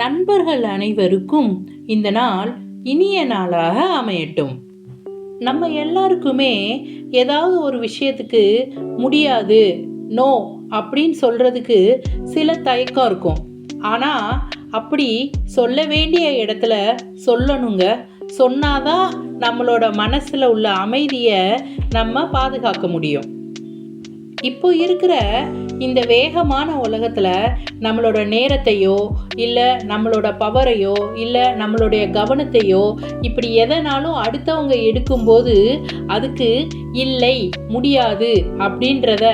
நண்பர்கள் அனைவருக்கும் இந்த நாள் இனிய நாளாக அமையட்டும். நம்ம எல்லாருக்குமே ஏதாவது ஒரு விஷயத்துக்கு முடியாது நோ அப்படின்னு சொல்றதுக்கு சில தயக்கம் இருக்கும். ஆனால் அப்படி சொல்ல வேண்டிய இடத்துல சொல்லணுங்க. சொன்னாதான் நம்மளோட மனசில் உள்ள அமைதியை நம்ம பாதுகாக்க முடியும். இப்போ இருக்கிற இந்த வேகமான உலகத்தில் நம்மளோட நேரத்தையோ இல்லை நம்மளோட பவரையோ இல்லை நம்மளுடைய கவனத்தையோ இப்படி எதனாலும் அடுத்தவங்க எடுக்கும்போது அதுக்கு இல்லை முடியாது அப்படின்றத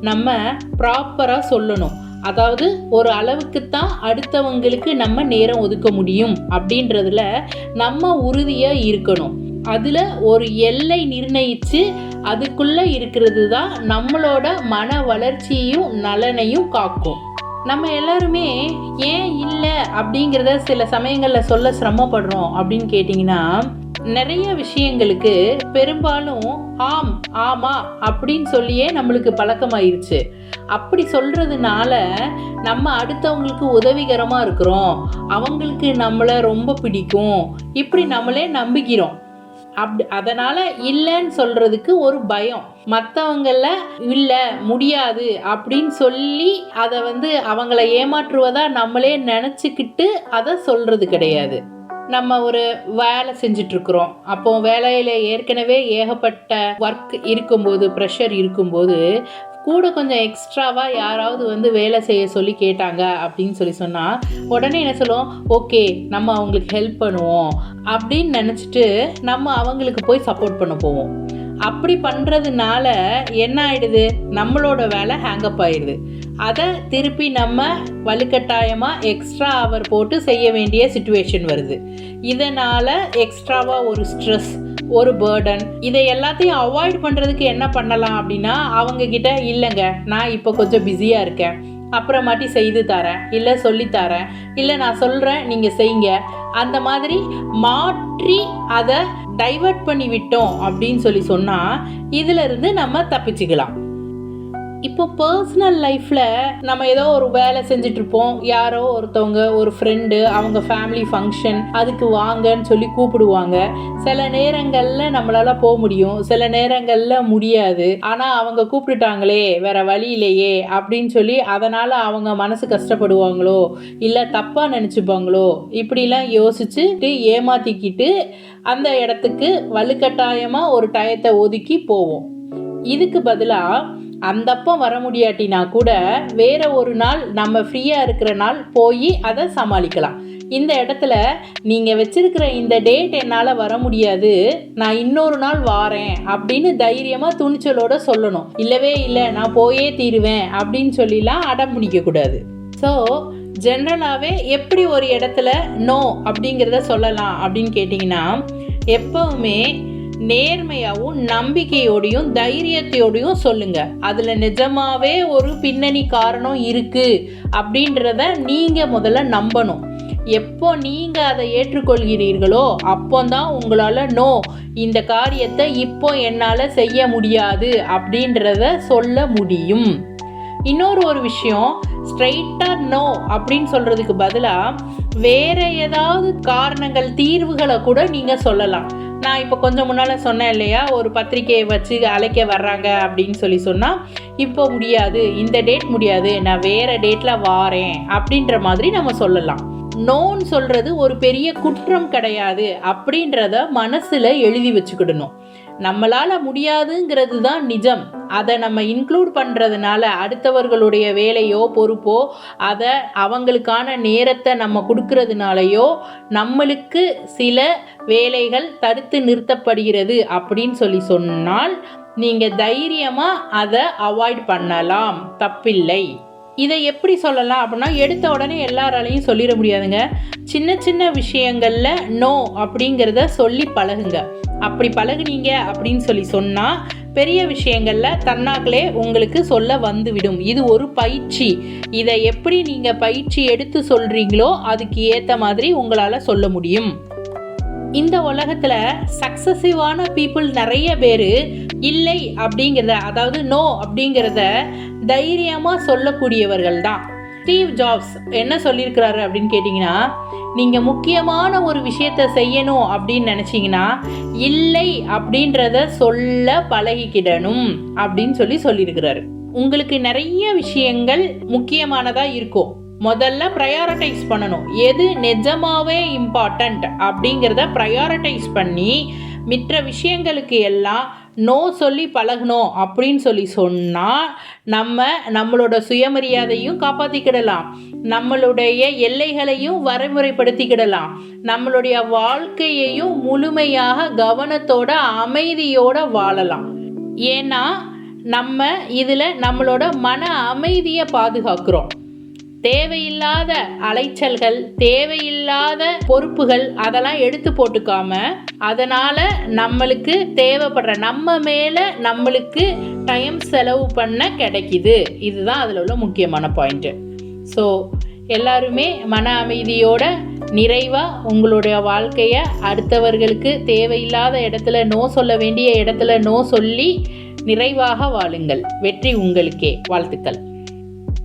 நம்ம ப்ராப்பராக சொல்லணும். அதாவது ஒரு அளவுக்கு தான் அடுத்தவங்களுக்கு நம்ம நேரம் ஒதுக்க முடியும் அப்படின்றதுல நம்ம உறுதியாக இருக்கணும். அதில் ஒரு எல்லை நிர்ணயித்து அதுக்குள்ளே இருக்கிறது தான் நம்மளோட மன வளர்ச்சியையும் நலனையும் காக்கும். நம்ம எல்லாருமே ஏன் இல்லை அப்படிங்கிறத சில சமயங்களில் சொல்ல சிரமப்படுறோம் அப்படின்னு கேட்டிங்கன்னா நிறைய விஷயங்களுக்கு பெரும்பாலும் ஆம் ஆமா அப்படின்னு சொல்லியே நம்மளுக்கு பழக்கமாயிருச்சு. அப்படி சொல்கிறதுனால நம்ம அடுத்தவங்களுக்கு உதவிகரமாக இருக்கிறோம். அவங்களுக்கு நம்மளை ரொம்ப பிடிக்கும். இப்படி நம்மளே நம்புகிறோம். அப் அதனால் இல்லைன்னு சொல்கிறதுக்கு ஒரு பயம். மற்றவங்கள இல்லை முடியாது அப்படின்னு சொல்லி அதை வந்து அவங்கள ஏமாற்றுவதா நம்மளே நினச்சிக்கிட்டு அதை சொல்கிறது கிடையாது. நம்ம ஒரு வேலை செஞ்சிட்ருக்குறோம். அப்போ வேலையில் ஏற்கனவே ஏகப்பட்ட ஒர்க் இருக்கும்போது ப்ரெஷர் இருக்கும்போது கூட கொஞ்சம் எக்ஸ்ட்ராவாக யாராவது வந்து வேலை செய்ய சொல்லி கேட்டாங்க அப்படின்னு சொல்லி சொன்னால் உடனே என்ன சொல்லுவோம் ஓகே நம்ம அவங்களுக்கு ஹெல்ப் பண்ணுவோம் அப்படின்னு நினச்சிட்டு நம்ம அவங்களுக்கு போய் சப்போர்ட் பண்ண போவோம். அப்படி பண்ணுறதுனால என்ன ஆயிடுது? நம்மளோட வேலை ஹேங்கப் ஆயிடுது. அதை திருப்பி நம்ம வலுக்கட்டாயமாக எக்ஸ்ட்ரா அவர் போட்டு செய்ய வேண்டிய சுச்சுவேஷன் வருது. இதனால் எக்ஸ்ட்ராவாக ஒரு ஸ்ட்ரெஸ் ஒரு பேர்டன் இதை எல்லாத்தையும் அவாய்ட் பண்ணுறதுக்கு என்ன பண்ணலாம் அப்படின்னா அவங்க கிட்ட இல்லைங்க நான் இப்போ கொஞ்சம் பிஸியாக இருக்கேன். அப்புறமாட்டி செய்து தரேன். இல்லை சொல்லித்தரேன் இல்லை நான் சொல்கிறேன் நீங்கள் செய்யுங்க அந்த மாதிரி மாற்றி அதை டைவர்ட் பண்ணி விட்டோம் அப்படின்னு சொல்லி சொன்னால் இதிலிருந்து நம்ம தப்பிச்சுக்கலாம். இப்போ பர்சனல் லைஃப்பில் நம்ம ஏதோ ஒரு வேலை செஞ்சிட்ருப்போம் யாரோ ஒருத்தவங்க ஒரு ஃப்ரெண்டு அவங்க ஃபேமிலி ஃபங்க்ஷன் அதுக்கு வாங்கன்னு சொல்லி கூப்பிடுவாங்க. சில நேரங்களில் நம்மளால் போக முடியும். சில நேரங்களில் முடியாது. ஆனால் அவங்க கூப்பிட்டுட்டாங்களே வேற வழி இல்லையே அப்படின்னு சொல்லி அதனால் அவங்க மனசு கஷ்டப்படுவாங்களோ இல்லை தப்பாக நினச்சிப்பாங்களோ இப்படிலாம் யோசிச்சுட்டு ஏமாற்றிக்கிட்டு அந்த இடத்துக்கு வலுக்கட்டாயமாக ஒரு டயத்தை ஒதுக்கி போவோம். இதுக்கு பதிலாக அந்தப்போ வர முடியாட்டினா கூட வேற ஒரு நாள் நம்ம ஃப்ரீயாக இருக்கிற நாள் போய் அதை சமாளிக்கலாம். இந்த இடத்துல நீங்கள் வச்சிருக்கிற இந்த டேட் என்னால் வர முடியாது. நான் இன்னொரு நாள் வாரேன் அப்படின்னு தைரியமாக துணிச்சலோட சொல்லணும். இல்லவே இல்லை நான் போயே தீருவேன் அப்படின்னு சொல்லிலாம் அடம் பிடிக்கக்கூடாது ஸோ ஜென்ரலாகவே எப்படி ஒரு இடத்துல நோ அப்படிங்கிறத சொல்லலாம் அப்படின்னு கேட்டிங்கன்னா எப்போவுமே நேர்மையாகவும் நம்பிக்கையோடையும் தைரியத்தையோடையும் சொல்லுங்க. அதில் நிஜமாவே ஒரு பின்னணி காரணம் இருக்கு அப்படின்றத நீங்கள் முதல்ல நம்பணும். எப்போ நீங்கள் அதை ஏற்றுக்கொள்கிறீர்களோ அப்போதான் உங்களால் நோ இந்த காரியத்தை இப்போ என்னால் செய்ய முடியாது அப்படின்றத சொல்ல முடியும். இன்னொரு ஒரு விஷயம் ஸ்ட்ரைட்டாக நோ அப்படின்னு சொல்கிறதுக்கு பதிலாக வேற ஏதாவது காரணங்கள் தீர்வுகளை கூட நீங்கள் சொல்லலாம். நான் இப்போ கொஞ்சம் முன்னால் சொன்னேன் இல்லையா? ஒரு பத்திரிக்கையை வச்சு அழைக்க வர்றாங்க அப்படின்னு சொல்லி சொன்னால் இப்போ முடியாது. இந்த டேட் முடியாது. நான் வேறு டேட்டில் வாரேன். அப்படின்ற மாதிரி நம்ம சொல்லலாம். நோன்னு சொல்கிறது ஒரு பெரிய குற்றம் கிடையாது அப்படின்றத மனசில் எழுதி வச்சுக்கிடணும். நம்மளால் முடியாதுங்கிறது தான் நிஜம். அதை நம்ம இன்க்ளூட் பண்ணுறதுனால அடுத்தவர்களுடைய வேலையோ பொறுப்போ அதை அவங்களுக்கான நேரத்தை நம்ம கொடுக்கறதுனாலையோ நம்மளுக்கு சில வேலைகள் தடுத்து நிறுத்தப்படுகிறது அப்படின்னு சொல்லி சொன்னால் நீங்கள் தைரியமாக அதை அவாய்ட் பண்ணலாம். தப்பில்லை. இதை எப்படி சொல்லலாம் அப்படின்னா எடுத்த உடனே எல்லாராலையும் சொல்லிட முடியாதுங்க. சின்ன சின்ன விஷயங்களில் நோ அப்படிங்கிறத சொல்லி பழகுங்க. அப்படி பழகுனீங்க அப்படின்னு சொல்லி சொன்னால் பெரிய விஷயங்களில் தன்னாக்களே உங்களுக்கு சொல்ல வந்துவிடும். இது ஒரு பயிற்சி. இதை எப்படி நீங்கள் பயிற்சி எடுத்து சொல்கிறீங்களோ அதுக்கு ஏற்ற மாதிரி உங்களால் சொல்ல முடியும். இந்த உலகத்தில் சக்சஸிவான பீப்புள் நிறைய பேர் இல்லை அப்படிங்கிறத அதாவது நோ அப்படிங்கிறத தைரியமாக சொல்லக்கூடியவர்கள் தான். ஸ்டீவ் ஜாப்ஸ் என்ன சொல்லியிருக்கிறாரு அப்படின்னு கேட்டிங்கன்னா நீங்கள் முக்கியமான ஒரு விஷயத்த செய்யணும் அப்படின்னு நினச்சிங்கன்னா இல்லை அப்படின்றத சொல்ல பழகிக்கிடணும் அப்படின்னு சொல்லி சொல்லியிருக்கிறாரு. உங்களுக்கு நிறைய விஷயங்கள் முக்கியமானதாக இருக்கும் முதல்ல ப்ரையாரிட்டைஸ் பண்ணணும். எது நிஜமாவே இம்பார்ட்டண்ட் அப்படிங்கிறத ப்ரையாரிட்டைஸ் பண்ணி மற்ற விஷயங்களுக்கு எல்லாம் நோ சொல்லி பழகணும் அப்படின்னு சொல்லி சொன்னால் நம்ம நம்மளோட சுயமரியாதையும் காப்பாற்றிக்கிடலாம் நம்மளுடைய எல்லைகளையும் வரைமுறைப்படுத்திக்கிடலாம். நம்மளுடைய வாழ்க்கையையும் முழுமையாக கவனத்தோட அமைதியோட வாழலாம். ஏன்னா நம்ம இதில் நம்மளோட மன அமைதியை பாதுகாக்கிறோம். தேவையில்லாத அலைச்சல்கள் தேவையில்லாத பொறுப்புகள் அதெல்லாம் எடுத்து போட்டுக்காம அதனால் நம்மளுக்கு தேவைப்படுற நம்ம மேலே நம்மளுக்கு டைம் செலவு பண்ண கிடைக்குது. இதுதான் அதில் உள்ள முக்கியமான பாயிண்ட்டு ஸோ எல்லாருமே மன அமைதியோட நிறைவாக உங்களுடைய வாழ்க்கையை அடுத்தவர்களுக்கு தேவையில்லாத இடத்துல நோ சொல்ல வேண்டிய இடத்துல நோ சொல்லி நிறைவாக வாழுங்கள். வெற்றி உங்களுக்கே. வாழ்த்துக்கள்.